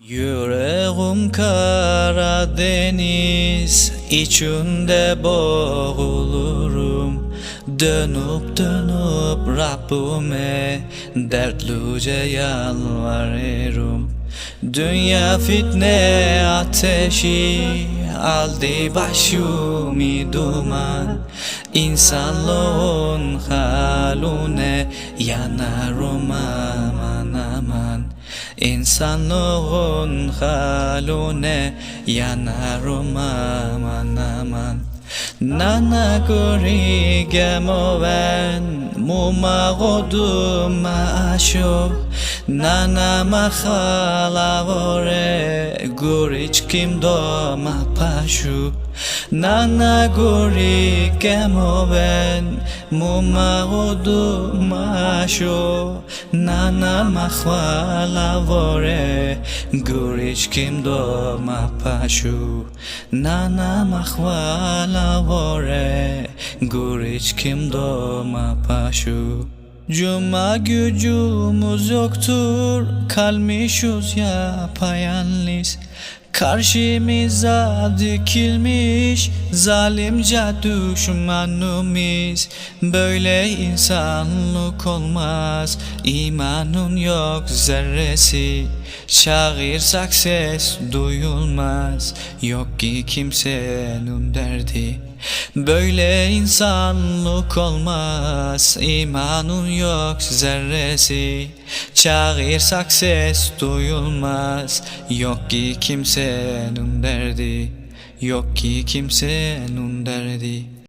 Yüreğim Karadeniz içinde boğulurum. Dönüp dönüp Rabbime dertluce yalvarırım. Dünya fitne ateşi aldı başımı duman. İnsanlığın haline yanarım aman İnsanlığın haline yanarım aman aman. Nana guri gemoven muma godum asho Nana makhala vore gurich kim do ma Nana guri gemoven muma godum asho Nana makhala vore gurich kim do ma pashu Nana makhala vore gurich kim do ma pashu Cuma gücümüz yoktur Kalmışız yapayalnız Karşımıza dikilmiş zalimce düşmanımız. Böyle insanlık olmaz imanın yok zerresi. Çağırsak ses duyulmaz Yok ki kimsenin derdi. Böyle insanlık olmaz imanın yok zerresi. Çağırsak ses duyulmaz Yok ki kimsenin derdi. Yok ki kimsenin derdi